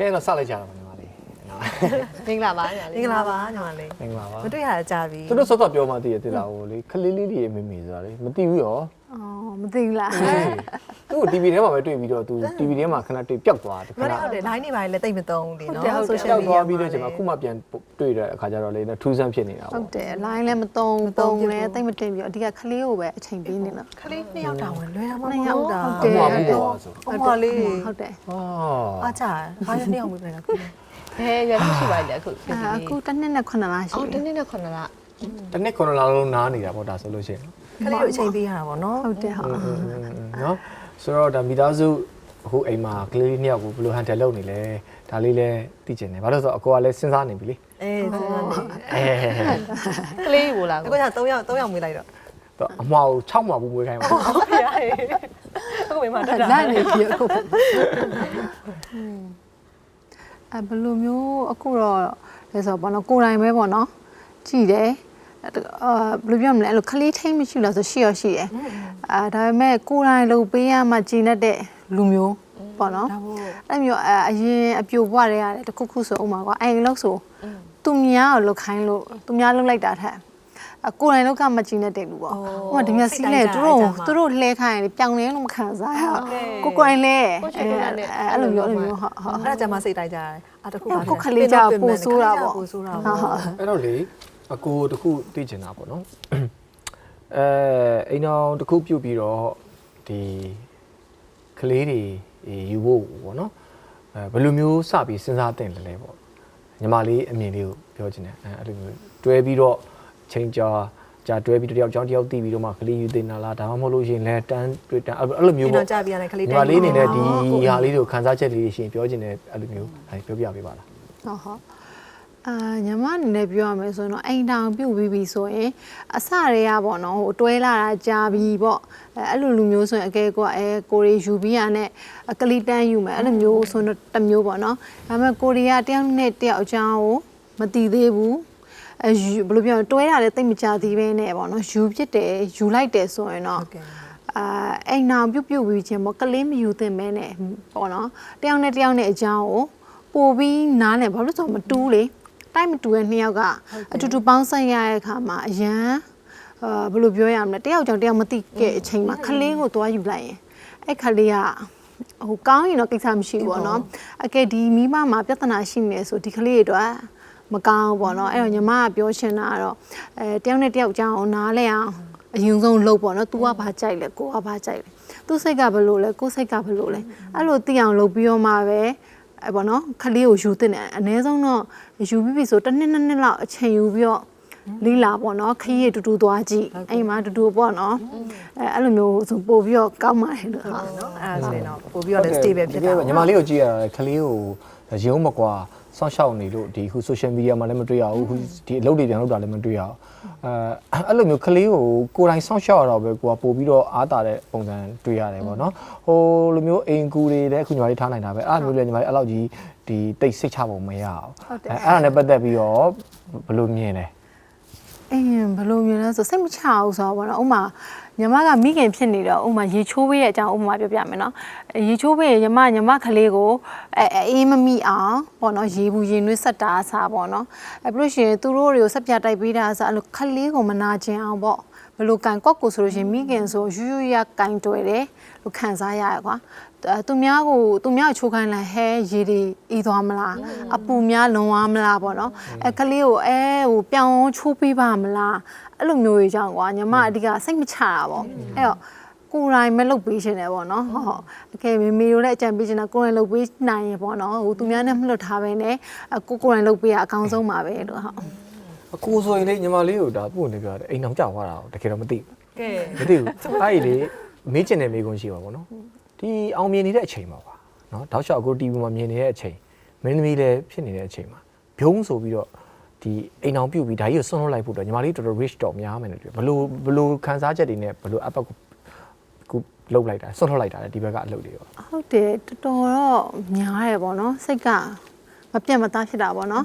ကဲတော့စလိုက်ကြတော့ညီမလေးနော်မင်္ဂလာပါညာမလေးင်္ဂလာပါညီမလေးမင်္ဂလာပါမတွေ့ရတာကြာပြီသူတို့စောစောပြောမှသိရသေးလားဟိုလေခလေးလေးတွေအမေမေဆိုတာလေမသိဘူးရော အော်မသိဘူးလားသူ့ကို TV ထဲမှာပဲတွေ့ပြီးတော့သူ TV ထဲမှာခဏတွေ့ပျောက်သွားတယ်ခမဏနေ့ဟုတ်တယ် line နေပါလေလည်းတိတ်မသုံးဘူးလေနော်ပျောက်သွားပြီးတော့ကျွန်တော်ခုမှပြန်တွေ့တဲ့အခါကျတော့လေထူးဆန်းဖြစ်နေတာဟုပေါ့တ်တယ် line လည်းမတုံးပုံလည်းတိတ်မတင်ပြီးအဓိကခလေးကိုပဲအချိန်ပေးနေလို့ခလေးနှစ်ယောက်တောင်ဝင်လွယ်တာမနှစ်ဟုတ်ယောက်ဘူးတာ ဟုတ်အတယ်မွားဘူးပေါ့ဆိုအမလေးဟုတ်တယ်အာအားကြဘာလို့နှစ်ယောက်မပြန်တာခလေးဘယ်ရွယ်လောက်ရှိပါလဲအခုအာအခုတစ်နှစ်နဲ့9လရှိအော်တတယ်နေ့နဲ့9လ တစ်နှစ်ခုနှစ်လလုံးနားနေတာပေါ့ဒါဆိုလို့ရှိရင်ခလေးကိုအချိန်ပေးရတာပေါ့နော်ဟုတ်တယ်ဟုတ်နော်ဆိုတော့ဒါမိသားစုအခုအိမ်မှာကလေးနှစ်ယောက်ကိုဘယ်လိုဟန်တယ်လုပ်နေလဲဒါလေးလည်းသိချင်တယ်ဘာလို့လဲဆိုတော့အကိုကလည်းစဉ်းစားနေပြီလေအေးစဉ်းစားနေအဲကလေးကိုလာအခုကိုက3ယောက်3ယောက်မွေးလိုက်တော့တော့အမွားကို6မွားဘူးမွေးခိုင်းပါဘူးဟုတ်ပြီအခုဝင်မှာတက်တာလက်နေပြီအခုအဲဘယ်လိုမျိုးအခုတော့လဲဆိုတော့ဘောနော်ကိုယ်တိုင်ပဲပေါ့နော်ကြည်တယ် အာဘယ်လိုပြောမလဲအဲ့လိုခလေးထိမ့်မရှိလားဆိုရှိရရှိတယ်အာဒါပေမဲ့ကိုယ်တိုင်လုပ်ပေးရမှကျင်တတ်တဲ့လူမျိုးပေါ့နော်ဒါပေါ့အဲ့မျိုးအအရင်အပြိုဘွားတွေရတယ်တခုခုဆိုဥမာကွာအိမ်လောက်ဆိုသူများကိုလုတ်ခိုင်းလို့သူများလုတ်လိုက်တာထက်အကိုယ်တိုင်လောက်ကမကြည့်နဲ့တဲ့လူပေါ့ဥပမာဒီမြစီလဲသူတို့သူတို့လှဲခိုင်းရင်ပြောင်းနေလို့မခံစားရကိုကိုယ်တိုင်လဲအဲ့လိုမျိုးအဲ့လိုမျိုးဟုတ်ဟုတ်အဲ့ဒါကြမှာစိတ်တိုက်ကြတယ်အာတခုပါကိုခလေးကြပို့ဆိုးတာပေါ့ပို့ဆိုးတာဟုတ်ပေါ့ဟုတ်အဲ့တော့လေ အကိုတခုသိချင်တာပေါ့နော်အဲအိမ်အောင်တခုပြုတ်ပြီးတော့ဒီကလေးတွေယူဖို့ပေါ့နော်အဲဘယ်လိုမျိုးစပြီးစဉ်းစားတင်လဲလဲပေါ့ညီမလေးအမြင်လေးကိုပြောချင်တယ်အဲအဲ့လိုမျိုးတွဲပြီးတော့ချိန်ကြာကြာတွဲပြီးတယောက်ကြောင်းတယောက်တီးပြီးတော့မှကလေးယူတင်တာလားဒါမှမဟုတ်လို့ရှိရင်လဲတန်းတွေ့တန်းအဲ့လိုမျိုးဒီပေါ့တော့ကြာပြန်တယ်ခလေးညီမလေးအနေနဲ့ဒီဟာလေးတွေကိုခန်းစားချက်လေးရှင်ပြောချင်တယ်အဲ့လိုမျိုးအဲပြောပြပေးပါလားဟုတ်ဟုတ် အာညီမအနေနဲ့ပြောရမယ်ဆိုရင်တော့အိမ်တောင်ပြုတ်ပြီးပြီဆိုရင်အစတွေကပေါ့နော်ဟိုတွဲလာတာကြာပြီပေါ့အဲအဲ့လိုလူမျိုးဆိုရင်အကဲကအဲကိုရီယူပြီးရနဲ့ကလီတန်းယူမယ်အဲ့လိုမျိုးဆိုတော့တစ်မျိုးပေါ့နော်ဒါပေမဲ့ကိုရီးယားတယောက်နဲ့တယောက်အကြောင်းကိုမတည်သေးဘူးအဲယူဘယ်လိုပြောရလဲတွဲတာလည်းတိတ်မကြသေးပဲနဲ့ပေါ့နော်ယူဖြစ်တယ်ယူလိုက်တယ်ဆိုရင်တော့ဟုတ်ကဲ့အာအိမ်နောင်ပြုတ်ပြုတ်ပြီးခြင်းပေါ့ကလေးမယူသင့်မဲနဲ့ပေါ့နော်တယောက်နဲ့တယောက်နဲ့အကြောင်းကိုပို့ပြီးနားလည်ဘာလို့လဲဆိုတော့မတူးလေ တိုက်မတူတဲ့နှစ်ယောက်ကအတူတူပေါင်းဆက်ရတဲ့အခါမှာအရန်အာဘယ်လိုပြောရမလဲတယောက်ကြောင့်တယောက်မသိတဲ့အချိန်မှာခလေးကိုသွားယူလိုက်ရင်အဲ့ခလေးကဟိုကောင်းရင်တော့ကိစ္စမရှိဘူးပေါ့နော်အကယ်ဒီမိမမှာပြဿနာရှိနေဆိုဒီကလေးတွေအတွက်မကောင်းဘူးပေါ့နော်အဲ့တော့ညီမကပြောချင်တာကတော့အဲတယောက်နဲ့တယောက်အကြောင်းကိုနားလဲအောင်အရင်ဆုံးလှုပ်ပေါ့နော်။ तू ကဘာကြိုက်လဲကိုကဘာကြိုက်လဲ။ तू စိတ်ကဘယ်လိုလဲကိုစိတ်ကဘယ်လိုလဲ။အဲ့လိုသိအောင်လုပ်ပြီးတော့မှပဲ အဲပေါ့နော်ခလေးကိုယူတင်တယ်အနည်းဆုံးတော့ယူပြီးပြီဆိုတစ်နှစ်နှစ်နှစ်လောက်အချိန်ယူပြီးတော့လေးလာပေါ့နော်ခရီးတူတူသွားကြည့်အိမ်မှာတူတူပေါ့နော်အဲအဲ့လိုမျိုးဆိုပို့ပြီးတော့ကောင်းပါတယ်လို့ဟုတ်နော်အဲ့ဒါဆိုရင်တော့ပို့ပြီးတော့လည်း stable ဖြစ်တာညီမလေးကိုကြည့်ရတာကလေးကိုရုံးမကွာ စောင့်ရှောက်နေလို့ဒီခု social media မှာလည်းမတွေ့ရဘူးခုဒီအလုပ်တွေပြန်လုပ်တာလည်းမတွေ့ရဘူးအဲအဲ့လိုမျိုးကလေးကိုကိုယ်တိုင်စောင့်ရှောက်ရတော့ပဲကိုကပို့ပြီးတော့အားတာတဲ့ပုံစံတွေ့ရတယ်ပေါ့နော်ဟိုလိုမျိုးအိမ်ကူတွေလည်းအခုညီမလေးထားနိုင်တာပဲအဲ့လိုမျိုးလည်းညီမလေးအဲ့လောက်ကြီးဒီတိတ်စိတ်ချပုံမရအောင်အဲအဲ့ဒါနဲ့ပတ်သက်ပြီးတော့ဘယ်လိုမြင်လဲအင်းဘယ်လိုမျိုးလဲဆိုစိတ်မချဘူးဆိုတော့ဗောနော်ဥမာ ညီမကမိခင်ဖြစ်နေတော့ဥမာရေချိုးပေးတဲ့အကြောင်းဥမာပြောပြမယ်နော်ရေချိုးပေးရင်ညီမညီမကလေးကိုအဲအေးမမိအောင်ဗောနော်ရေဘူးရေနွေးဆက်တာအစားဗောနော်အဲပြီးလို့ရှိရင်သူတို့တွေကိုဆက်ပြတိုက်ပေးတာအစားအဲ့လိုခလေးကိုမနာကျင်အောင်ဗောဘယ်လိုကန်ကော့ကိုဆိုလို့ရှိရင်မိခင်ဆိုယူယူရကန်တွယ်တယ်လို့ခံစားရရကွာအဲ သူများကိုသူများကိုချိုးခိုင်းလိုက်ဟဲရေတွေအေးသွားမလားအပူများလွန်သွားမလားပေါ့နော်အဲကလေးကိုအဲဟိုပြောင်းချိုးပေးပါမလားအဲ့လိုမျိုးကြီးကြောင့်ကွာညီမအဓိကစိတ်မချတာပေါ့အဲ့တော့ကိုယ်တိုင်မလုပ်ပေးရှင်တယ်ပေါ့နော်ဟုတ်ဟုတ်အကယ်မေမေတို့လည်းအကြံပေးချင်တာကိုယ်တိုင်လုပ်ပေးနိုင်ရင်ပေါ့နော်ဟိုသူများနဲ့မလွတ်ထားပဲနဲ့အကိုကိုယ်တိုင်လုပ်ပေးရအကောင်းဆုံးပါပဲလို့ဟုတ်အကူဆိုရင်လေညီမလေးကိုဒါပို့နေပြတယ်အိမ်အောင်ကြောက်သွားတာတကယ်တော့မသိဘူးကဲမသိဘူးအဲ့ဒီလေမေးချင်တဲ့မေးခွန်းရှိပါဘောနော် ဒီအောင်မြင်နေတဲ့အချိန်မှာပါနော်တောက်လျှောက်အခုတီဗီမှာမြင်နေတဲ့အချိန်မင်းသမီးလည်းဖြစ်နေတဲ့အချိန်မှာဘုံဆိုပြီးတော့ဒီအိမ်အောင်ပြုတ်ပြီးဒါကြီးကိုဆွန့်လွတ်လိုက်ဖို့တော့ညီမလေးတော်တော် rich တော့များမယ်လို့ပြောဘလို့ဘလို့ခန်းစားချက်တွေနဲ့ဘလို့အပတ်ကိုခုလှုပ်လိုက်တာဆွန့်လွတ်လိုက်တာလေဒီဘက်ကအလုပ်တွေရောဟုတ်တယ်တော်တော်တော့များတယ်ပေါ့နော်စိတ်ကမပြတ်မသားဖြစ်တာပေါ့နော်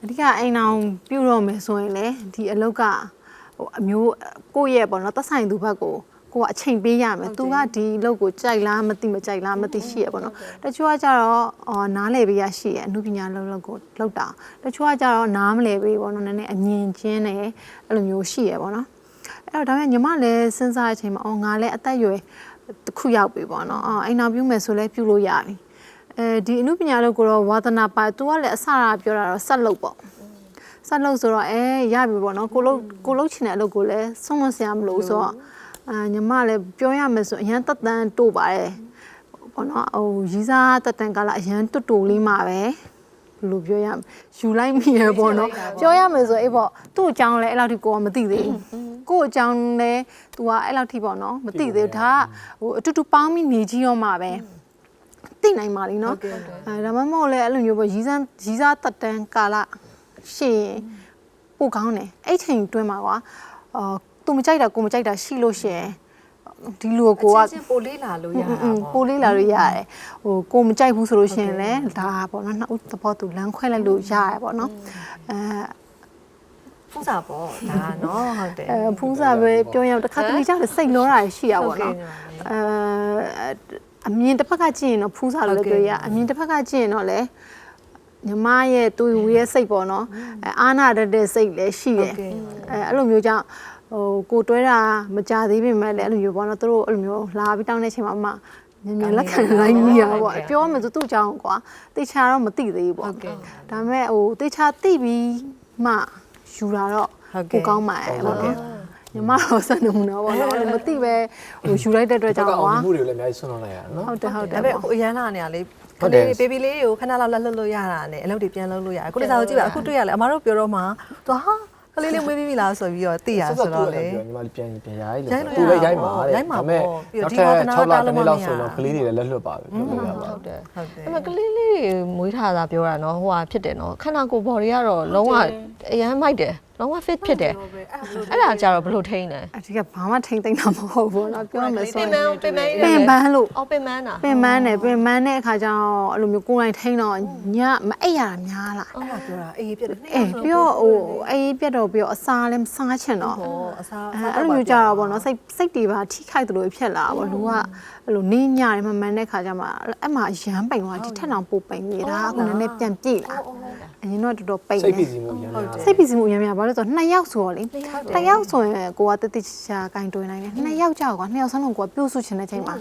အဓိကအိမ်အောင်ပြုတ်တော့မယ်ဆိုရင်လေဒီအလုတ်ကဟိုအမျိုးကိုယ့်ရဲ့ပေါ့နော်သက်ဆိုင်သူဘက်ကို ကိုကအချိန်ပေးရမယ်။ तू ကဒီအလုပ်ကိုကြိုက်လားမသိမကြိုက်လားမသိရှိရပေါ့နော်။တချို့ကကြတော့အော်နားလည်ပေးရရှိရအမှုပညာလုံးလုံးကိုလောက်တာ။တချို့ကကြတော့နားမလည်ပေးပေါ့နော်။နည်းနည်းအမြင်ချင်းတယ်အဲ့လိုမျိုးရှိရပေါ့နော်။အဲ့တော့ဒါပေမဲ့ညီမလည်းစဉ်းစားတဲ့အချိန်မှာအော်ငါလည်းအသက်အရွယ်တစ်ခုရောက်ပြီပေါ့နော်။အော်အိမ်နောက်ပြုမယ်ဆိုလဲပြုလို့ရပြီ။အဲဒီအမှုပညာလုံးကိုတော့ဝါသနာပါ तू ကလည်းအစရာပြောတာတော့ဆက်လုပ်ပေါ့။ဆက်လို့ဆိုတော့အဲရပြီပေါ့နော်ကိုလုံးကိုလုံးချင်တဲ့အလုပ်ကိုလည်းဆုံးမစရာမလိုဆိုတော့ အာညီမလည်းပြောရမယ်ဆိုအရန်တက်တန်တို့ပါတယ်ပေါ့နော်ဟိုရီးစားတက်တန်ကလာအရန်တွတ်တူလေးမှာပဲဘယ်လိုပြောရမလဲယူလိုက်မိရပေါ့နော်ပြောရမယ်ဆိုအေးပေါ့သူ့အကြောင်းလည်းအဲ့လောက်ထိကိုကမသိသေးဘူးကို့အကြောင်းလည်း तू ကအဲ့လောက်ထိပေါ့နော်မသိသေးဘူးဒါကဟိုအတူတူပေါင်းပြီးနေကြီးရောမှာပဲသိနိုင်ပါလိမ့်နော်အဲဒါမှမဟုတ်လည်းအဲ့လိုမျိုးပေါ့ရီးစားရီးစားတက်တန်ကာလရှင်ပိုကောင်းတယ်အဲ့ချိန်တွင်းမှာကွာအာ သူမကြိုက်တာကိုမကြိုက်တာရှိလို့ရှရင်ဒီလူကိုကချင်းပိုလေးလာလို့ရတာอืมပေါ့ပိုလေးလာလို့ရတယ်ဟိုကိုမကြိုက်ဘူးဆိုလို့ရှရင်လည်းဒါပေါ့နော်နှစ်ဦးသဘောတူလမ်းခွဲလိုက်လို့ရတယ်ပေါ့နော်အဲဖူးစာပေါ့ဒါနော်ဟုတ်တယ်အဲဖူးစာပဲပြောရအောင်တစ်ခါတလေကြောက်စိတ်လောတာရှိရပါတော့နော်အဲအမြင်တစ်ဖက်ကကြည့်ရင်တော့ဖူးစာလို့လည်းပြောရအမြင်တစ်ဖက်ကကြည့်ရင်တော့လေညီမရဲ့တူဝေးရဲ့စိတ်ပေါ့နော်အဲအာနာရတဲ့စိတ်လည်းရှိတယ်အဲအဲ့လိုမျိုးကြောင့် ဟိုကိုတွဲတာမကြသေးပေမဲ့လည်းအဲ့လိုမျိုးပေါ့နော်သူတို့အဲ့လိုမျိုးလာပြီးတောင်းတဲ့အချိန်မှာအမညံ့ညံ့လက်ခံလိုက်မိရပေါ့ပြောမှဆိုသူ့အကြောင်းကွာတေချာတော့မသိသေးဘူးပေါ့ဒါပေမဲ့ဟိုတေချာသိပြီးမှယူတာတော့ကိုကောင်းပါရဲ့ပေါ့နော်ညီမတော့စနေမှုတော့ပေါ့နော်အဲ့လိုမသိပဲဟိုယူလိုက်တဲ့အတွက်ကြောကြောင့်င့်အောင်ကွာမှုတွေကိုလည်းအများကြီးဆွန့်လွှတ်လိုက်ရတာနော်ဟုတ်တယ်ဟုတ်တဒါယ်ပေမဲ့ပေါ့အခုအရန်လာနေရလေဟုတ်ကတယ်လေးဘေဘီလေးကိုခဏလောက်လက်လွတ်လို့ရတာနဲ့အလုပ်တွေပြန်လုပ်လို့ရတယ်ကိုလေးစားကိုကြည့်ပါအခုတွေ့ရလေအမတို့ပြောတော့မှသူဟာ ကလေးလေးမွေးပြီးပြီလားဆိုပြီးတော့သိရဆိုတော့လေညီမလေးပြန်ပြန်ရိုက်လို့ရိုက်လို့သူလည်းရိုက်မှာတဲ့ရိုက်မှာဒါပေမဲ့ပေါ့ပြီးတော့နောက်ဒီထပ်6လတစ်မှာခဏနှစ်လောက်တားဆိုလို့တော့မရကလေးတွေလည်းလက်လွတ်ပါပြီပြောလို့ရပါဟုတ်တယ်ဟုတ်တယ်အဲ့မကလေးလေးတွေမွေးထားတာပြောတာနော်ဟိုဟာဖြစ်တယ်နော်ခန္ဓာကိုယ် body ကတော့လုံးဝအရန်မိုက်တယ် လုံးဝ fit ဖြစ်တယ်အဲ့ဒါကြတော့ဘယ်လိုထိန်းလဲ အဒီကဘာမှထိမ့်သိမ့်တာမဟုတ်ဘူးเนาะပြောမယ်ဆို ပ ရင် င်မပင်မ ပင်ပန်းလို့ အော်ပင်မန်းတာ ပင်မန်းတယ်ပင်မန်းတဲ့အခါကျတော့အဲ့လိုမျိုးကိုယ်တိုင်ထိန်းတော့ညမအိပ်ရတာများလား အဲ့ဒါပြောတာအေးပြတ်တယ် အေးပြီးတော့ဟိုအေးပြတ်တော့ပြီးတော့အစာလည်းမစားချင်တော့ ဟောအစား အဲအဲ့လိုမျိုးကြတော့ဗောနော်စိတ်စိတ်တွေပါထိခိုက်တယ်လို့ဖြစ်လာဗောလူကအဲ့လိုနင်းညတယ်မမှန်တဲ့ခါကျမှအဲ့မှာရမ်းပိန်သွားဒီထက်တောင်ပိုပိန်နေတာအခုနည်းနည်းပြန်ပြေးလာ အရင်တော့တော်တော်ပိန်စိတ်နေပီစီမှုရမ်းများစိတ်ပီစီမှုအများများဘာလို့လဲဆိုတော့နှစ်ယောက်ဆိုတော့လေတစ်ယောက်ဆိုရင်ကိုကတတိချာဂိုင်းတွင်နိုင်တယ်နှစ်ယောက်ကြောက်ကနှစ်ယောက်စလုံးကိုကပြုတ်ဆုချင်တဲ့ချိန်မှာ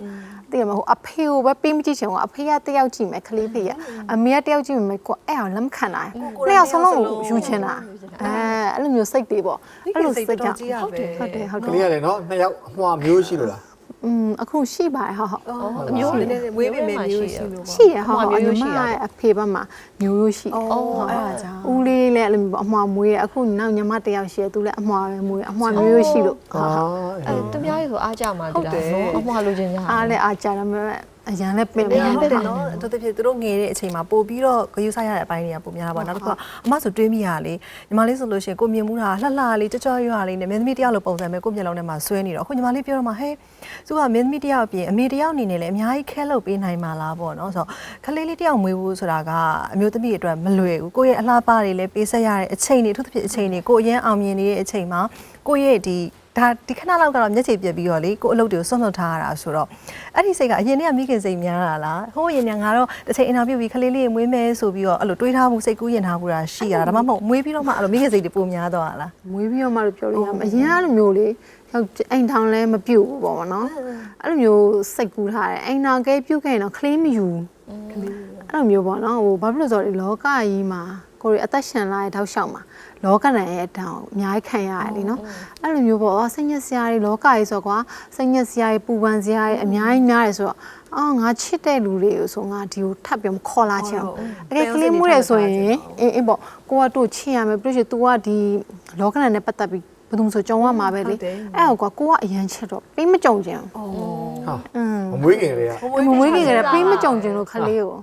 တည်ရမဟုတ်အဖေကိုပဲပေးမကြည့်ချင်ဘူးအဖေကတစ်ယောက်ကြည့်မယ်ခလေးဖေကအမေကတစ်ယောက်ကြည့်မယ်ကိုအဲ့အောင်လက်မခံနိုင်နှစ်ယောက်စလုံးကိုယူချင်တာအဲအဲ့လိုမျိုးစိတ်တွေပေါ့အဲ့လိုစိတ်ကြောင့်ကြီးရပဲဟုတ်တယ်ဟုတ်ကတယ်လေးရတယ်နော်နှစ်ယောက်အမွှာမျိုးရှိလို့လား อืมအခုရှိပါတယ်ဟုတ်ဟုတ် အမျိုးနည်းနည်းမွေးပြီးမယ်မျိုးရှိလို့ပေါ့ ရှိရဟုတ်ဟုတ်အညီမရဲ့အဖေဘက်မှာမျိုးရိုးရှိ အော်အဲ့ဒါကြောင့် ဦးလေးလည်းအဲ့လိုမျိုးအမွှာမွေးရအခုနောက်ညီမတစ်ယောက်ရှိရသူလည်းအမွှာပဲမွေးအမွှာမျိုးရိုးရှိလို့ အော် အဲတမ ्या ရေဆိုအားကြမှာ ဟု ဒီ တ်တယ် လားနော်အမွာလိုချင်ကြ အားလည်းအားကြတယ်မဲ့ အရန်လည်းပင်ဟုတ်ပန်းတယ်နော်သူတို့ဖြစ်သူတို့ငယ်တဲ့အချိန်မှာပို့ပြီးတော့ဂယူဆိုင်ရတဲ့အပိုင်းတွေကပိုများတာပေါ့နောက်တစ်ခုကအမဆိုတွေးမိရလေညီမလေးဆိုလို့ရှိရင်ကိုမြင်မှုတာလှလှလေးကြောကြောရွရွလေးနဲ့မင်းသမီးတယောက်လိုပုံစံပဲကိုမျက်လုံးထဲမှာဆွဲနေတော့အခုညီမလေးပြောတော့မှဟဲ့သူကမင်းသမီးတယောက်အပြင်အမေတယောက်အနေနဲ့လည်းအများကြီးခဲလုပ်ပေးနိုင်မှာလားပေါ့နော်ဆိုတော့ခလေးလေးတယောက်မွေးဖို့ဆိုတာကအမျိုးသမီးအတွက်မလွယ်ဘူးကိုယ့်ရဲ့အလားပါတွေလည်းပေးဆက်ရတဲ့အချိန်တွေအထူးသဖြင့်အချိန်တွေကိုအရင်အောင်မြင်နေတဲ့အချိန်မှာကိုယ့်ရဲ့ဒီ ဒါဒီခဏလောက်ကတော့မျက်ခြေပြက်ပြီးတော့လေကိုအလုပ်တွေကိုစွန့်လွတ်ထားရတာဆိုတော့အဲ့ဒီစိတ်ကအရင်တည်းကမိခင်စိတ်များတာလားဟိုးရင်ကငါတော့တစ်ချိန်အင်တာဗျူးပြီးခလေးလေးမွေးမယ်ဆိုပြီးတော့အဲ့လိုတွေးထားမှုစိတ်ကူးရင်ထားမှုတာရှိရတာဒါမှမဟုတ်မွေးပြီးတော့မှအဲ့လိုမိခင်စိတ်တွေပုံများသွားတာလားမွေးပြီးတော့မှလို့ပြောလို့ရမှာအရင်ကလိုမျိုးလေရောက်အိမ်ထောင်လည်းမပြုတ်ဘူးပေါ့ဗောနော်အဲ့လိုမျိုးစိတ်ကူးထားတယ်အိမ်ထောင်ကဲပြုတ်ခဲ့ရင်တော့ claim မယူအဲ့လိုမျိုးပေါ့နော်ဟိုဘာဖြစ်လို့ဆိုတော့ဒီလောကကြီးမှာ ကိုရီအသက်ရှင်လာတဲ့တောက်လျှောက်မှာလောကနဲ့ရဲ့အတောင်အများကြီးခံရတယ်လीနော်အဲ့လိုမျိုးပေါ့စိတ်ညစ်စရာတွေလောကကြီးဆိုကွာစိတ်ညစ်စရာတွေပူပန်စရာတွေအများကြီးများတယ်ဆိုတော့အော်ငါချစ်တဲ့လူတွေကိုဆိုငါဒီကိုထပ်ပြီးခေါ်လာချင်အောင်အကယ်ကလေးမှုတယ်ဆိုရင် အင်းအင်းပေါ့ကိုကတို့ချစ်ရမယ်ပြီးလို့ရှိရင် तू ကဒီလောကနာနဲ့ပတ်သက်ပြီးဘယ်သူမှဆိုကြုံရမှာပဲလေအဲ့ဟောကွာကိုကအရန်ချစ်တော့ပေးမကြုံကြင်ဘူး ဟာ อืม မမွေးခင်တည်းက မမွေးခင်ကတည်းကပေးမကြုံကြင်လို့ခလေးကို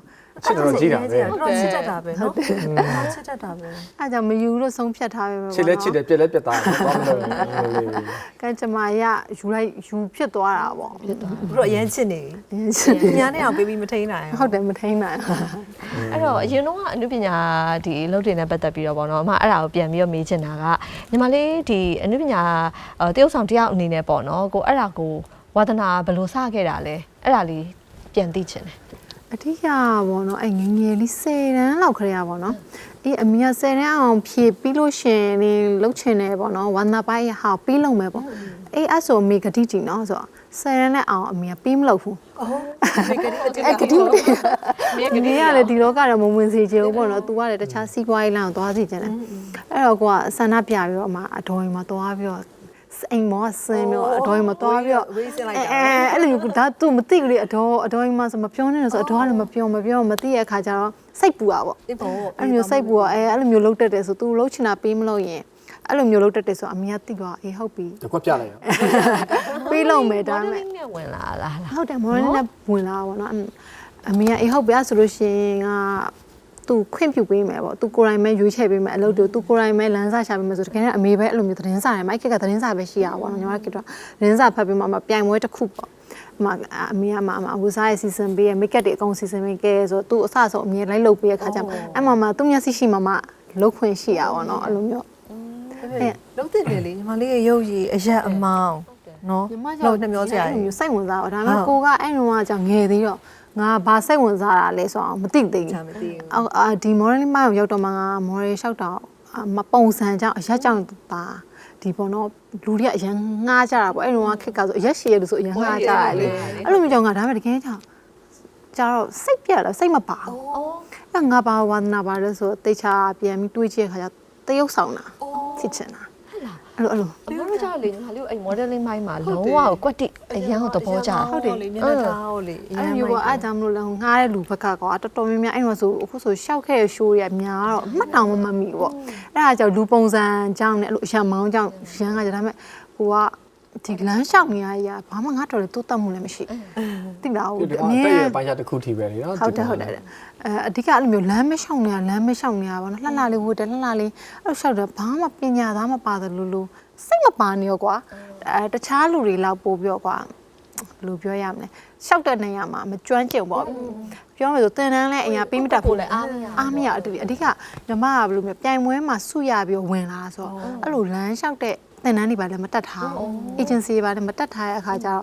ချစ်တော်ကြီးတာပဲတော့ချစ်တတ်တာပဲနော်ချစ်တတ်တာပဲအဲ့ကြောင့်မယူလို့ဆုံးဖြတ်ထားပဲပေါ့ချစ်လဲချစ်တယ်ပြက်လဲပြက်သားတယ်ဘာမှမလုပ်ဘူးကဲကျမရယူလိုက်ယူဖြစ်သွားတာပေါ့သူတို့အရင်ချစ်နေအရင်ချစ်တယ်ညာနဲ့အောင်ပေးပြီးမထိန်နိုင်ဟုတ်တယ်မထိန်နိုင်အဲ့တော့အရင်တော့အနုပညာဒီအလုပ်တွေနဲ့ပတ်သက်ပြီးတော့ဗောနော်အမအဲ့ဒါကိုပြန်ပြီးတော့မေးချင်တာကညီမလေးဒီအနုပညာတရုပ်ဆောင်တယောက်အနေနဲ့ပေါ့နော်ကိုအဲ့ဒါကိုဝါသနာဘယ်လိုစခဲ့တာလဲအဲ့ဒါလေးပြန်သိချင်တယ် အဓိကပေါ့နော်အဲ့ငယ်ငယ်လေး10တန်းလောက်ခရေရပေါ့နော်အေးအမေက10တန်းအောင်ဖြည့်ပြီးလို့ရှရင်နေလှုပ်ချင်တယ်ပေါ့နော်ဝန္နာပိုင်းဟာပြီးလုံးမယ်ပေါ့အေးအဲ့ဆိုအမေဂတိကြည့်နော်ဆိုတော့10တန်းနဲ့အောင်အမေကပြီးမလို့ဘူးအော်ဒီကတိအတိအဲ့ဂတိမတည်ဒီနေ့ကလည်းဒီလောကတော့မဝင်စေချင်ဘူးပေါ့နော်။ तू ကလည်းတခြားစီးပွားရေးလမ်းကိုသွားစီချင်တယ်။အဲ့တော့ကိုကဆန္ဒပြပြီးတော့အမအတော်ရင်မှာသွားပြီးတော့ အိမ်မောဆင်းပြီးတော့အတော်ရင်မှာသွားပြီးတော့ဝေးစင်းလိုက်အဲတာအဲအဲ့လိုမျိုးဒါ तू မသိကလေးအတော်အတော်ရင်မှာဆိုမပြောနဲ့ဆိုအတော်ကလည်းမပြောမပြောမသိရအခါကျတော့စိတ်ပူတာပေါ့ဒီပေါ်အဲ့လိုမျိုးစိတ်ပူတော့အဲအဲ့လိုမျိုးလှုပ်တက်တယ်ဆို तू လှုပ်ချင်တာပေးမလို့ရင်အဲ့လိုမျိုးလှုပ်တက်တယ်ဆိုအမေကသိသွားအေးဟုတ်ပြီတကွက်ပြလိုက်ရောပေးလို့မယ်ဒါပေမဲ့နဲ့ဝင်လာလားလားဟုတ်တယ်မော်ရနဲ့ဝင်လာတာပေါ့နော်အမေကအေးဟုတ်ပြဆိုလို့ရှိရင်က သူခွင့်ပြုပေးမယ်ပေါ့သူကိုယ်တိုင်ပဲရွေးချယ်ပေးမယ်အလုပ်တွေသူကိုယ်တိုင်ပဲလမ်းစာရှာပေးမယ်ဆိုတကယ်တော့အမေပဲအဲ့လိုမျိုးသတင်းစာတယ်မိုက်ကက်ကသတင်းစာပဲရှိရပါဘောနော်ညီမကတော့သတင်းစာဖတ်ပြီးမှမပြိုင်ပွဲတစ်ခုပေါ့အမအမေကမအမအဝစားရဲ့စီစဉ်ပေးရဲ့မိတ်ကက်တွေအကုန်စီစဉ်ပေးခဲ့ဆိုတော့သူအဆဆုံးအမြဲလိုက်လုပ်ပေးရခါကျမှအဲ့မှာမှသူမျက်စိရှိမှမှလုတ်ခွင့်ရှိရပါတော့အဲ့လိုမျိုးလုံးတင်တယ်လေညီမလေးရဲ့ရုပ်ရည်အရက်အမောင်းနော်ညီမလုံးနှမျောစရာအဲ့ကြီးလိုမျိုးစိတ်ဝင်စားတော့ဒါပေမဲ့ကိုကအဲ့လိုကကြောင့်ငယ်သေးတော့ ငါဘာစိတ်ဝင်စားတာလဲဆိုအောင်မသိသေးဘူးချာမသိဘူးအော်အာဒီ modeling မိုင်းကိုရောက်တော့မှငါ model လျှောက်တော့အာမပုံစံကြောင့်အရက်ကြောင့်ပါဒီပေါ်တော့လူတွေကအရင်ငှားကြတာပေါ့အဲ့လိုကခက်ကဆိုအရက်ရှည်ရလို့ဆိုအရင်ငှားကြတာလေအဲ့လိုမျိုးကြောင့်ငါဒါပေမဲ့တကယ်ကြောင့်ကျတော့စိတ်ပြက်လာစိတ်မပါဘူးအဲ့ငါဘာဝါသနာပါလဲဆိုတေချာပြန်ပြီးတွေးကြည့်ခါကျတရုပ်ဆောင်တာဖြစ်ချင်တာ အဲ့လိုအဲ့လိုအမတို့ကြောင့်လေညီမလေးကိုအဲ့ modeling မိုင်းမှာလုံးဝကိုကွက်တိအရန်ကိုသဘောကျဟုတ်တယ်လေမျက်နှာသားဟုတ်လေအရအဲ့င်လိုမျိုးပေါ့အားကြောင့်မလို့လဲငားတဲ့လူဘက်ကကွာတော်တော်များများအဲ့တော့ဆိုအခုဆိုရှောက်ခဲ့တဲ့ show တွေကများတော့အမှတ်တောင်မမှတ်မိဘူးပေါ့အဲ့ဒါကြောင့်လူပုံစံကြောင့်နဲ့အဲ့လိုအရန်မောင်းကြောင့်ရန်ကကြဒါပေမဲ့ဟိုက ဒီလမ်းလျှောက်နေရကြီးကဘာမှငါတော်လေတိုးတက်မှုလည်းမရှိသိလားဟုတ်ဒီအမြဲတက်ရပိုင်းခြားတစ်ခုထိပဲလေနော်ဟုတ်တယ်ဟုတ်တယ်အဲအဓိကအဲ့လိုမျိုးလမ်းမလျှောက်နေရလမ်းမလျှောက်နေရပါတော့လှလှလေးဟိုတယ်လှလှလေးအဲ့လိုလျှောက်တယ်ဘာမှပညာသားမပါတယ်လို့လို့စိတ်မပါနေရောကွာအဲတခြားလူတွေလောက်ပို့ပြောကွာဘယ်လိုပြောရမလဲရှောက်တဲ့နေရာမှာမကျွမ်းကျင်ပေါ့ပြောမယ်ဆိုတင်တန်းလဲအရာပေးမတတ်ဘူးလည်းအားမရအားမရအတူအဓိကညီမကဘယ်လိုမျိုးပြိုင်ပွဲမှာဆုရပြီးတော့ဝင်လာဆိုတော့အဲ့လိုလမ်းလျှောက်တဲ့ တင်တန်းတွေပါလည်းမတက်ထားဘူး agency တွေပါလည်းမတက်ထားတဲ့အခါကျတော့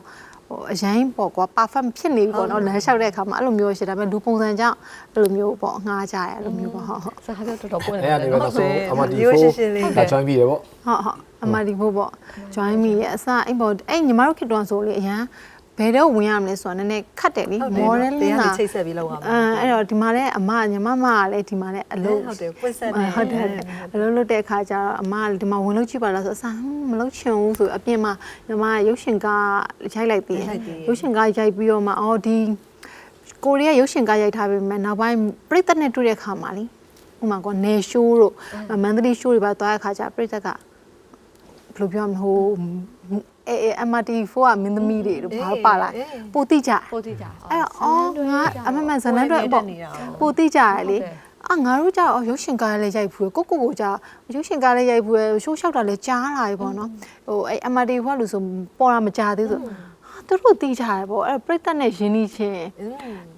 ဟိုအရင်ပေါ့ကွာ perfect ဖြစ်နေပြီပေါ့နော်လမ်းလျှောက်တဲ့အခါမှာအဲ့လိုမျိုးရှိဒါပေမဲ့လူပုံစံကြောင့်အဲ့လိုမျိုးပေါ့ငှားကြရအဲ့လိုမျိုးပေါ့ဟုတ်ဟုတ်စကားပြောတော်တော်ပွင့်အဲ့လာဒါနေပဲတော့ဆိုအမဒီရိုးဖိုးရှင်းရှင်းလေးဒါ join ပြီးတယ်ပေါ့ဟုတ်ဟုတ်အမဒီဖို့ပေါ့ join me ရဲ့အစအဲ့ပေါ့အဲ့ညီမတို့ခေတ္တဆိုလေအရန် ဘယ်တော့ဝင်ရမလဲဆိုတာနည်းနည်းခတ်တယ်လीဟုတ်တယ် model တရားကနဲ့ချိတ်ဆက်ပြီးလောက်အောင်အဲအဲ့တော့ဒီမှာလည်းအမညီမမကလည်းဒီမှာလည်းအလုပ်ဟုတ်တယ်ပွင့်ဆက်နေဟုတ်တယ်အလုပ်လုပ်တဲ့အခါကျတော့အမကဒီမှာဝင်လို့ကြည့်ပါလားဆိုအစားမလုပ်ချင်ဘူးဆိုအပြင်မှာညီမရုပ်ရှင်ကားရိုက်လိုက်သေးတယ်ရုပ်ရှင်ကားရိုက်ပြီးတော့မှအော်ဒီကိုရီးယားရုပ်ရှင်ကားရိုက်ထားပေမဲ့နောက်ပိုင်းပြိသက်နဲ့တွေ့တဲ့အခါမှာလीဥမာကနေရှိုးတို့မန္တလေးရှိုးတွေပါသွားတဲ့အခါကျပြိသက်ကဘယ်လိုပြောမလဲဟို အဲအဲ MRT4 ကမင်းသမီးတွေတို့ဘာပါလာပိုတိကြပိုတိကြအဲ့တော့အော်ငါအမမဇလန်တွေပေါ့ပိုတိကြရလေအာငါတို့ကြောက်ရုပ်ရှင်ကားလည်းရိုက်ဘူးကိုကိုကိုကြာရုပ်ရှင်ကားလည်းရိုက်ဘူးရှိုးလျှောက်တာလည်းကြားလာပြီပေါ့နော်ဟိုအဲ MRT4 ကလို့ဆိုပေါ်တာမကြသေးဆို သူတို့တိကြရပေါ့အဲ့ပြိသက်နဲ့ရင်းနှီးချင်း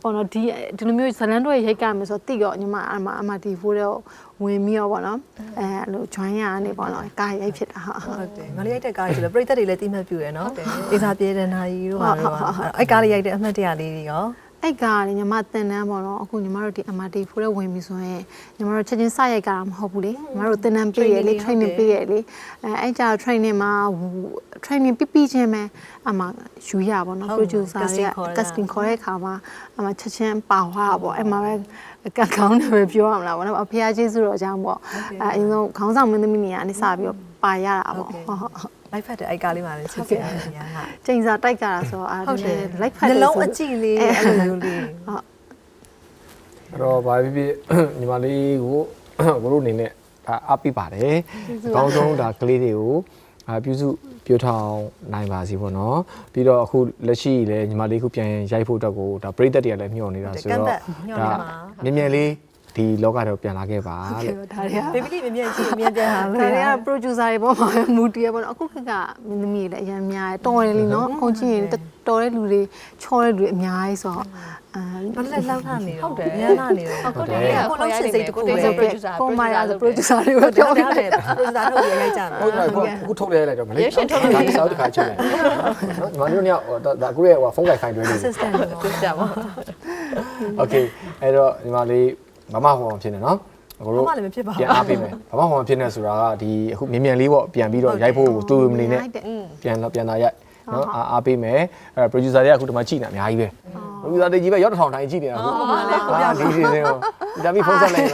ပေါ့နော်ဒီဒီလိုမျိုးဇလန်တွေရိုက်ကမယ်ဆိုတော့တိရောညီမအမ MRT4 တော့ဝင်ပြီးတော့ပေါ့နော်အဲလို join ရနေပေါ့နော်ကားရိုက်ဖြစ်တာဟုတ်ဟုတ်တယ်ငါလေးရိုက်တဲ့ကားကြီးဆိုလည်းပြိသက်တွေလည်းတိမှတ်ပြူရယ်နော်အေးစားပြေတဲ့နာကြီးတို့ဟာတော့အဲ့ကားလေးရိုက်တဲ့အမှတ်တရလေးတွေရော အဲ့ကားကညီမတင်တန်းပေါ့နော်အခုညီမတို့ဒီ MRT ဖိုးတဲ့ဝင်ပြီဆိုရင်ညီမတို့ချက်ချင်းစရိုက်ကြတာမဟုတ်ဘူးလေညီမတို့တင်တန်းပေးရလေ training ပေးရလေအဲအဲ့ကြ training မှာ training ပြပြချင်းပဲအမှယူရပါတော့ producer တွေက casting ခေါ်တဲ့အခါမှာအမှချက်ချင်းပါသွားတာပေါ့အဲ့မှာပဲကကောင်းတယ်ပဲပြောရမလားပေါ့နော်အဖေကျေးဇူးတော်အကြောင်းပေါ့အဲအရင်ဆုံးခေါင်းဆောင်မင်းသမီးနေရာနေစပြီးတော့ပါရတာပေါ့ဟုတ်ဟုတ် လိုက်ဖက်တဲ့အဲ့ကားလေးမှလည်းချစ်စရာအများကချိန်စာတိုက်ကြတာဆိုတော့အဲဟုတ်တယ်လိုက်ဖတ်နှတယ်လုံးဆိုအကြည့်လေးအဲ့လိုမျိုးလေးဟုတ်အဲ့တော့ဘာဖြစ်ဖြစ်ညီမလေးကိုကိုတို့အနေနဲ့ဒါအားပေးပါတယ်အကောင်းဆုံးဒါကလေးတွေကိုအာပြုစုပြောထောင်နိုင်ပါစီပေါ့နော်ပြီးတော့အခုလက်ရှိလည်းညီမလေးခုပြန်ရိုက်ဖို့အတွက်ကိုဒါပရိသတ်တွေကလည်းမျှော်နေတာဆိုတော့ဒါမြင်မြန်လေးတ ဒီလောကတော့ပြန်လာခဲ့ပါလို့ ဒါတွေကဘေဘီလေးမြင်မြင်ကြည့်မြင်ပြန်ဟာလေဒါတွေက producer တွေပေါ်မှာပဲမူတည်ရပေါ့နော်အခုခက်ကမင်းသမီးတွေလည်းအများကြီးတော်တယ်လीနော်အခုကြည့်ရင်တော်တဲ့လူတွေချောတဲ့လူတွေအများကြီးဆိုတော့အာမလက်လောက်ထနေဟုတ်တယ်ညံ့နေတယ်ဟုတ်တယ်ကိုလုံးစစ်စိတ်တကူပဲ producer ကိုမာရာ producer တွေပြောပြတယ် producer တို့ရရိုက်ကြတယ်ဟုတ်တယ်အခုထုတ်လဲလိုက်တော့မလေးရှင်းထုတ်လိုက်ဆောက်တခါချက်လိုက်နော်ညီမတို့ညောက်ဒါအခုရဲ့ဟိုဖုန်းကိုင်ဖိုင်တွဲနေ assistant တွေပေါ့ assistant ပေါ့ okay အဲ့တော့ညီမလေး မမဟောအောင်ဖြစ်နေနော်ကိုတို့ ဘာမှလည်းမဖြစ်ပါဘူး ပြန်အားပေးမယ်မမဟောအောင်ဖြစ်နေဆိုတာကဒီအခုမြင်မြန်လေးပေါ့ပြန်ပြီးတော့ရိုက်ဖို့တူတူမနေနဲ့ ပြန်လာပြန်လာရိုက်နော်အားအားပေးမယ်အဲ့ producer တွေကအခုဒီမှာကြည့်နေတာအများကြီးပဲ producer တွေကြီးပဲရောက်တစ်ထောင်တိုင်းကြည့်နေတာအခုအာဒီစီစဉ်ကိုဒါပြီးဖုန်းဆက်လိုက်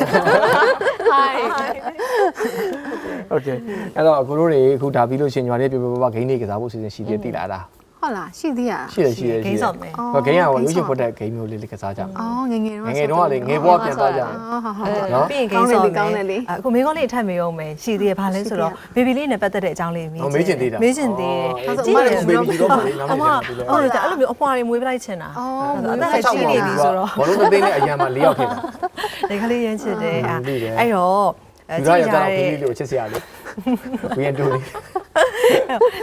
โอเคအဲ့တော့အခုတို့တွေအခုဒါပြီးလို့ရှိရင်ညီမလေးပြပြပပဂိမ်းတွေကစားဖို့စီစဉ်ရှိသေးတည်လားဒါ ဟုတ်လားရှိသေးရလားရှိတယ်ရှိတယ်ရှိတယ်ဟောဂိမ်းကဟိုရုပ်ရှင်ဖွက်တဲ့ဂိမ်းမျိုးလေးလေးကစားကြမှာအော်ငယ်ငယ်တော့ငယ်ငယ်တုန်းကလေငယ်ဘဝပြန်သွားကြတယ်အော်ဟုတ်ဟုတ်နော်ပြီးရင်ဂိမ်းဆော့မယ်အခုမင်းကောင်းလေးထပ်မေးအောင်မယ်ရှိသေးရဘာလဲဆိုတော့ဘေဘီလေးနဲ့ပတ်သက်တဲ့အကြောင်းလေးမေးဟောမေးချင်သေးတာမေးချင်သေးတယ်ကြည့်ရဘေဘီတော့မလေးနောက်အနေမတယ်ဟုတ်တယ်အဲ့လိုမျိုးအပွားတွေမွေးပလိုက်ချင်တာအော်အဲ့ဒါလည်းရှိနေပြီဆိုတော့ဘောလုံးသိန်းနဲ့အရန်မှာ၄ယောက်ဖြစ်တာဒီကလေးရမ်းချစ်တယ်ဟုအဲ့တ်ပြီတယ်အဲ့တော့ဒီကရကြတော့ဒီလေးကိုချစ်စရာလေဝီယန်တူလေး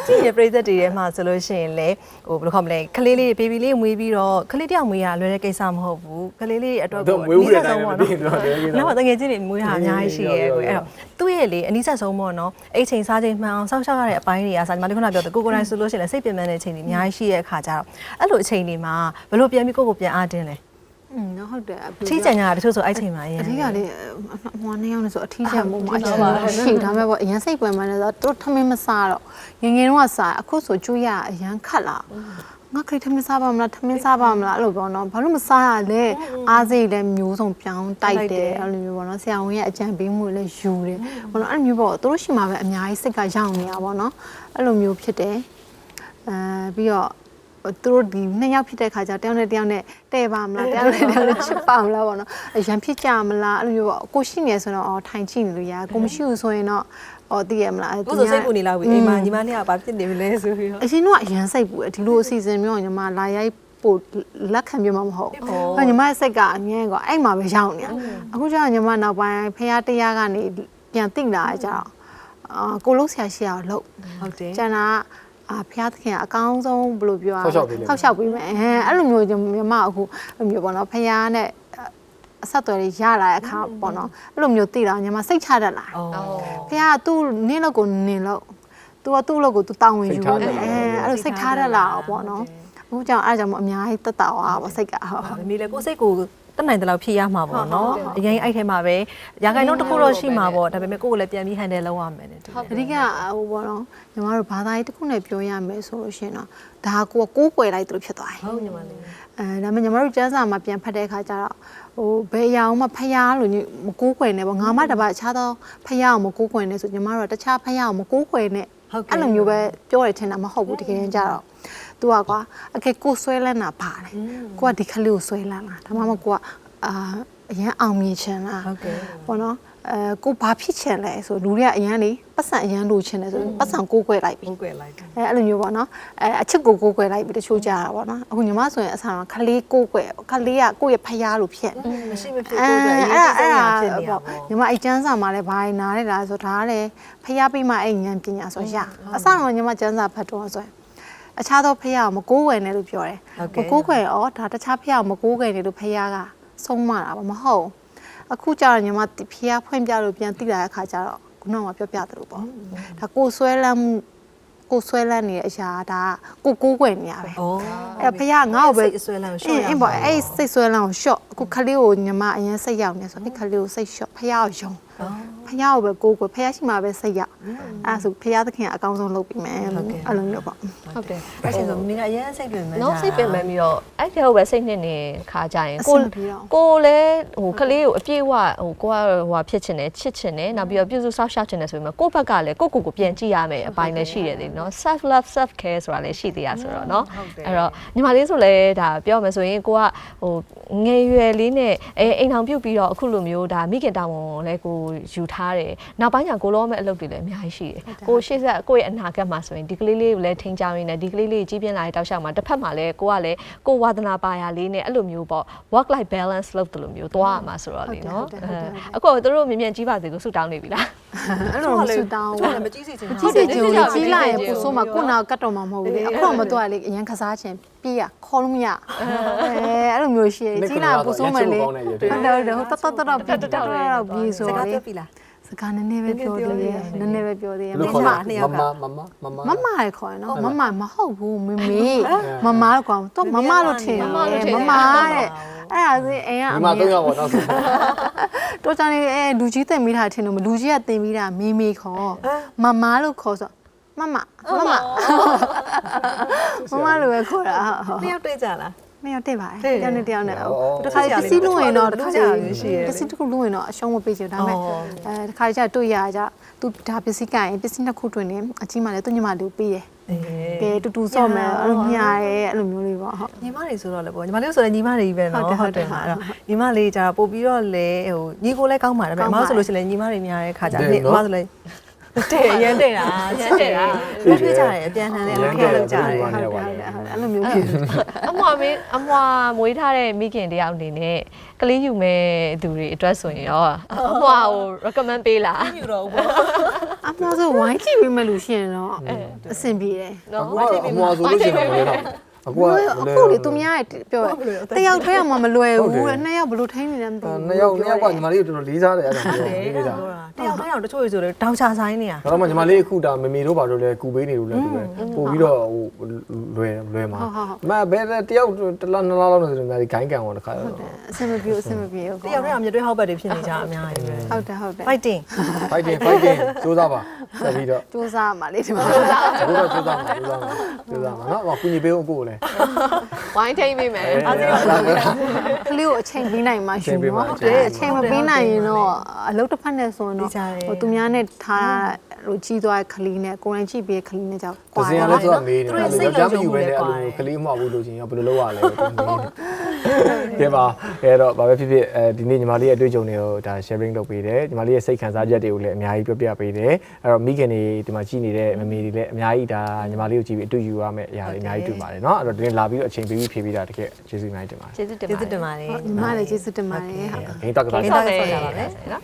ကြည့်ရပြိသက်တွေထဲမှာဆိုလို့ရှိရင်လေဟိုဘယ်လိုခေါ်မလဲကလေးလေးဘေဘီလေးမွေးပြီးတော့ကလေးတယောက်မွေးရလွယ်တဲ့ကိစ္စမဟုတ်ဘူးကလေးလေးအတွက်တော့ကိုမွေးဦးတယ်တိုင်းမသိဘူးတော့လေနောက်မှတကယ်ချင်းနေမွေးတာအများကြီးရှိရဲကိုအဲ့တော့သူ့ရဲ့လေအနည်းဆက်ဆုံးပေါ့နော်အဲ့ချိန်စားချိန်မှန်အောင်စောင့်ရှောက်ရတဲ့အပိုင်းတွေကစာညီမလေးခုနပြောတဲ့ကိုကိုတိုင်းဆိုလို့ရှိရင်လည်းစိတ်ပင်ပန်းတဲ့အချိန်တွေအများကြီးရှိရဲ့အခါကျတော့အဲ့လိုအချိန်တွေမှာဘယ်လိုပြန်ပြီးကိုကိုပြန်အားတင်းလဲ อืมဟုတ်တယ်ချီးကြံကြတာတချို့ဆိုအဲ့ချိန်မှာအရင်အထီးကလေဟိုနှစ်ယောက်နဲ့ဆိုအထီးကျန်မှုမှာအချမ်းရှိဒါမဲ့ပေါ့အရင်စိတ်ပွဲမှန်းလဲဆိုတော့သူတို့ထမင်းမစားတော့ငငယ်တော့ကစားအခုဆိုကျွေးရအရန်ခတ်လာငါခရထမင်းစားပါမလားထမင်းစားပါမလားအဲ့လိုပေါ့နော်ဘာလို့မစားရလဲအားစိတ်လည်းမျိုးစုံပြောင်းတိုက်တယ်အဲ့လိုမျိုးပေါ့နော်ဆရာဝန်ရဲ့အကြံပေးမှုလည်းယူတယ်ပေါ့နော်အဲ့လိုမျိုးပေါ့သူတို့ရှိမှပဲအများကြီးစိတ်ကရောက်နေတာပေါ့နော်အဲ့လိုမျိုးဖြစ်တယ်အဲပြီးတော့ သူတို့ဒီနှစ်ယောက်ဖြစ်တဲ့ခါကျတယောက်နဲ့တယောက်နဲ့တဲ့ပါမလားတယောက်နဲ့တယောက်နဲ့ချစ်ပါမလားပေါ့နော်အရန်ဖြစ်ကြမလားအဲ့လိုမျိုးပေါ့ကိုရှိနေဆိုတော့အော်ထိုင်ကြည့်နေလို့ရကိုမရှိဘူးဆိုရင်တော့အော်သိရမလားကိုဆိုစိတ်ပူနေလောက်ပြီအိမ်မှာညီမလေးကဘာဖြစ်နေပြီလဲဆိုပြီးတော့အရင်တော့အရန်စိတ်ပူတယ်ဒီလိုအစီအစဉ်မျိုးကညီမလာရိုက်ပို့လက်ခံပြမှာမဟုတ်ဘူးအဲ့ညီမရဲ့စိတ်ကအငြင်းကွာအဲ့မှာပဲရောက်နေတာအခုကျတော့ညီမနောက်ပိုင်းဖះတရားကနေပြန်သိလာကြတော့အာကိုလို့ဆရာရှိရအောင်လုပ်ဟုတ်တယ်ကျန်တာ အာဖះသခင်ကအကောင်းဆုံးဘယ်လိုပြောရဆောက်ရှောက်ပေးလိမ့်မယ်ဆောက်ရှောက်ပေးမယ်အဲအဲ့လိုမျိုးညီမအခုအဲ့လိုမျိုးပေါ့နော်ဖះနဲ့အဆက်အသွယ်တွေရလာတဲ့အခါပေါ့နော်အဲ့လိုမျိုးသိတာညီမစိတ်ချတတ်လာတယ်အော်ဖះကသူ့နင်းလို့ကိုနင်းလို့ तू ကသူ့လို့ကို तू တောင်းဝင်ယူတယ်အဲအဲ့လိုစိတ်ထားတတ်လာအောင်ပေါ့နော်အခုကြောင့်အဲ့ဒါကြောင့်မို့အများကြီးတက်တာပါပေါ့စိတ်ကဟုတ်ဟုတ်မမေလည်းကိုယ်စိတ်ကို တက်နိုင်တဲ့လောက်ဖြည့်ရမှာပေါ့နော်အရင်အဲ့ထဲမှာပဲရာခိုင်နှုန်းတစ်ခုတော့ရှိမှာပေါ့ဒါပေမဲ့ကိုယ်ကိုလည်းပြန်ပြီး handle လုပ်ရမယ်တဲ့အဓိကဟိုပေါ့နော်ညီမတို့ဘာသာရေးတစ်ခုနဲ့ပြောရမယ်ဆိုလို့ရှိရင်တော့ဒါကိုကိုးကွယ်လိုက်သလိုဖြစ်သွားတယ်ဟုတ်ညီမလေးအဲဒါပေမဲ့ညီမတို့ကျန်းစာမှာပြန်ဖတ်တဲ့အခါကျတော့ဟိုဘယ်အရာမှဖျားလို့မကိုးကွယ်နဲ့ပေါ့ငါမှတပါအခြားသောဖျားအောင်မကိုးကွယ်နဲ့ဆိုညီမတို့ကတခြားဖျားအောင်မကိုးကွယ်နဲ့အဲ့လိုမျိုးပဲပြောရထင်တာမဟုတ်ဘူးတကယ်ကြတော့ तू อ่ะကွာအကေကိုဆွဲလန်းတာပါတယ်ကိုကဒီခလေးကိုဆွဲလန်းတာဒါမှမဟုတ်ကိုကအာအရန်အောင်မြင်ချင်လား ဟုတ်ကဲ့ ပေါ့နော်အဲကိုဘာဖြစ်ချင်လဲဆိုလူတွေကအရန်လေပတ်စံအရန်လိုချင်တယ်ဆိုပတ်စံကိုးကွယ်လိုက်ပြီ ကိုယ်ကွယ်လိုက်တယ် အဲအဲ့လိုမျိုးပေါ့နော်အဲအချစ်ကိုကိုးကွယ်လိုက်ပြီးတချို့ကြတာပေါ့နော်အခုညီမဆိုရင်အဆောင်ခလေးကိုးကွယ်ခလေးကကိုယ့်ရဲ့ဖျားလို့ဖြစ်နေ မရှိမဖြစ် အဲ ကိုယ်အတွက်အရင် အဲ့ က ဒါ စိ အဲ့ တ် ဒါ ရဖြစ်နေတာ ပေါ့ ပေါ့ ညီမအဲ့ကျန်းစာမှာလည်းဘာနားလဲလားဆိုဒါကလည်းဖျားပြီးမှအဲ့ဉာဏ်ပညာဆိုရအဆောင်တော့ညီမကျန်းစာဖတ်တော့ဆိုရင် အခြားသောဖျားကိုမကိုးကွယ်နဲ့လို့ပြောတယ်မကိုးကွယ်ဩဒါတခြားဖျားကိုမကိုးကွယ်နေလို့ဖျားကဆုံးမတာပါမဟုတ်အခုကျတော့ညီမဖျားဖွင့်ပြလို့ပြန်သိလာတဲ့အခါကျတော့ခုနကပြောပြသလိုပေါ့ဒါကိုဆွဲလန်းမှုကိုဆွဲလန်းနေတဲ့အရာဒါကိုကိုးကွယ်နေရပဲဩအဲ့ဖះငါ့ကိုပဲစိတ်အဆွဲလန်းကိုရှော့ရအင်းပေါ့အဲ့စိတ်ဆွဲလန်းကိုရှော့အခုခလေးကိုညီမအရင်စိတ်ရောက်နေဆိုအဲ့ခလေးကိုစိတ်ရှော့ဖះကိုယုံ ဖះကိုပဲကိုးကိုဖះရှိမှပဲစိတ်ရောက်အဲ့ဆိုဖះသခင်ကအကောင်းဆုံးလုပ်ပြီးမယ်အဲ့လိုမျိုးပေါ့ဟုတ်တယ်အဲ့ချိန်ဆိုမင်းကအရင်စိတ်ပင်မယ်နော်စိတ်ပင်ပန်းပြီးတော့အဲ့တဲ့ဟုတ်ပဲစိတ်နှစ်နေခါကြရင်အဆကိုင်မပြေတော့ကိုလည်းဟိုကလေးကိုအပြည့်ဝဟိုကိုကဟိုဖြစ်ချင်တယ်ချစ်ချင်တယ်နောက်ပြီးတော့ပြုစုဆောက်ရှောက်ချင်တယ်ဆိုပေမဲ့ကိုယ့်ဘက်ကလည်းကိုယ့်ကိုယ်ကိုပြန်ကြည့်ရမယ်အပိုင်းလည်းရှိတယ်လေနော် self love self care ဆိုတာလည်းရှိသေးရဆိုတော့နော်အဲ့တော့ညီမလေးဆိုလည်းဒါပြောမယ်ဆိုရင်ကိုကဟိုငယ်ရွယ်လေးနဲ့အဲအိမ်ထောင်ပြုတ်ပြီးတော့အခုလိုမျိုးဒါမိခင်တောင်ဝန်လည်းကိုယူထားထားတယ်နောက်ပိုင်းကျကိုလောမဲ့အလုပ်တွေလည်းအများကြီးရှိတယ်ကိုရှေ့ဆက်ကိုယ့်ရဲ့အနာဂတ်မှာဆိုရင်ဒီကလေးလေးကိုလည်းထိန်းချောင်းရင်းနဲ့ဒီကလေးလေးကြီးပြင်းလာတဲ့တောက်လျှောက်မှာတစ်ဖက်မှာလည်းကိုကလည်းကိုဝါသနာပါရလေးနဲ့အဲ့လိုမျိုးပေါ့ work life balance လုပ်တယ်လို့မျိုးသွားရမှာဆိုတော့လေနော်အခုတို့မြင်မြန်ကြီးပါစေကိုဆုတောင်းနေပြီလားအဲ့လိုမဆူတောင်းသူဘူးကလည်းမကြည့်စီချင်ကြည့်စီကြုံလေးကြီးလာရင်ပူဆိုးမှာကိုနာကတ်တော်မှာမဟုတ်ဘူးလေအခုတော့မတော့လေအရင်ကစားခြင်းပြေးရခေါ်လို့မရအဲအဲ့လိုမျိုးရှိရကြီးလာပူဆိုးမယ်လေဟုတ်တယ်ဟုတ်တယ်ဟိုတတတတပြေးတတတပြေးဆိုစကားလေပြောပြီလား စကားနည်းနည်းပဲပြောသေးတယ်နည်းနည်းပဲပြောသေးတယ်ဘယ်လိုခေါ်လဲမမမမမမမရခေါ်ရနော်မမမဟုတ်ဘူးမေမေမမကွာတော့မမလို့ထင်တယ်မမတဲ့အဲ့ဒါစီအိမ်ကဒီမှာတော့ရောက်ပါတော့ဆိုတော်ကြနေအဲလူကြီးတင်မိတာထင်လို့လူကြီးကတင်မိတာမေမေခေါ်မမလို့ခေါ်ဆိုမမမမမမလို့ပဲခေါ်တာဟုတ်နှစ်ယောက်တွေ့ကြလား မရောက်တက်ပါတဲ့တယောက်နဲ့တယောက်နဲ့ဩတခါပစ္စည်းလုံးရင်တော့တခါလူကြရရှိရတယ်ပစ္စည်းတစ်ခုလုံးရင်တော့အရှုံးမပေးချင်ဘူးဒါပေမဲ့ဩအဲတခါကျတွေ့ရကြသူဒါပစ္စည်းကရင်ပစ္စည်းနှစ်ခုတွင်နေအကြီးမှလည်းသူညီမလေးကိုပေးတယ်ကဲတူတူစော့မယ်အဲ့လိုညာရဲအဲ့လိုမျိုးလေးပေါ့ဟုတ်ညီမတွေဆိုတော့လည်းပေါ့ညီမလေးဆိုလည်းညီမတွေကြီးပဲနော်ဟုတ်တယ်အဲ့တော့ညီမလေးကြာပို့ပြီးတော့လေဟိုညီကိုလည်းကောင်းပါတယ်ဒါပေမဲ့အမဆိုလို့ရှိရင်ညီမတွေများတဲ့ခါကြာနေ့အမဆိုလည်းတဲ့ရန်တဲ့တာရန်တဲ့တာတွေ့တွေ့ကြတယ်အပြန်လှန်လေးအခက်လောက်ကြတယ်ဟုတ်တယ်ဟုတ်တယ်အဲ့လို မျိုးဖြစ်အမွာမင်းအမွာမွေးထားတဲ့မိခင်တယောက်အနေနဲ့ကလေးယူမဲ့သူတွေအတွက်ဆိုရင်ရောအမွာကို recommend ပေးလားယူတော့ဘောအမှားဆိုဝိုင်းကြည့်ပေးမယ်လို့ရှိရင်တော့အဆင်ပြေတယ်နော်အကအမွာဆိုလို့ရှိရင်မလဲတော့ အကူကအခုလေသူများပြောတယောက်တယောက်မှမလွယ်ဘူးတဲ့နှစ်ယောက်ဘလို့ထိုင်းနေတယ်မသိဘူးနှစ်ယောက်နှစ်ယောက်ကညီမလေးကိုတော်တော်လေးစားတယ်အဲ့ဒါပြောလေးစားတယောက်တယောက်တချို့ဆိုတော့တောင်ချဆိုင်နေရဒါတော့မှညီမလေးအခုဒါမမေတို့ဘာလို့လဲကူပေးနေလို့လဲသူပဲပို့ပြီးတော့ဟိုလွယ်လွယ်မှာမဘယ်တယောက်တစ်လားနှစ်လားလောက်နေဆိုတော့များဒီဂိုင်းကန်အောင်တခါတော့အဆင်မပြေအဆင်မပြေတယောက်တယောက်မြတွေ့ဟောက်ဘက်တွေဖြစ်နေကြအများကြီးပဲဟုတ်တယ်ဟုတ်တယ် fighting fighting fighting စူးစမ်းပါဆက်ပြီးတော့စူးစမ်းပါလေဒီမှာအခုတော့စူးစမ်းပါစူးစမ်းပါစူးစမ်းပါနော်ဟောကုညီပေးအောင်ကိုလည်း ဝိုင်းထိန်ပေးမယ် အားသေးပါလား ကလေးကိုအချိန်ပေးနိုင်မှယူ အချိန်ပေးမှ နော် အချိန်ပေးမှ အချိန်မပေးနိုင်ရင်တော့အလုပ်တစ်ဖက်နဲ့ဆိုရင်တော့ သိကြတယ် ဟိုသူများနဲ့ထားဟိုကြီးသွားတဲ့ခလီနဲ့ကိုယ်တိုင်ကြည့်ပြီးခလီနဲ့ကြောက် တစင်ရလဲဆိုတော့မေးတယ်အဲ့လိုကြောက်မယူပဲနဲ့အဲ့လိုကလေးမှောက်ဘူးလို့ချင်းရောဘယ်လိုလုပ်ရလဲကဲပါအဲ့တော့ဘာပဲဖြစ်ဖြစ်အဲဒီနေ့ညီမလေးရဲ့အတွေ့အကြုံတွေကိုဒါ sharing လုပ်ပေးတယ်ညီမလေးရဲ့စိတ်ခံစားချက်တွေကိုလည်းအများကြီးပြောပြပေးတယ်အဲ့တော့မိခင်တွေဒီမှာကြည့်နေတဲ့မမေတွေလည်းအများကြီးဒါညီမလေးကိုကြည့်ပြီးအတွေ့ယူရမယ့်အရာတွေအများကြီးတွေ့ပါတယ်เนาะ အဲ့တော့ဒီနေ့လာပြီးတော့အချိန်ပေးပြီးဖြေပေးတာတကယ်ကျေးဇူးအများကြီးတင်ပါတယ်ကျေးဇူးတင်ကျေးပါဇူးတင်ပါတယ် ညီမလည်းကျေးဇူးတင်ပါတယ်ဟုတ်ဂိမ်းတက်ကစားဆောက်တယ်နော်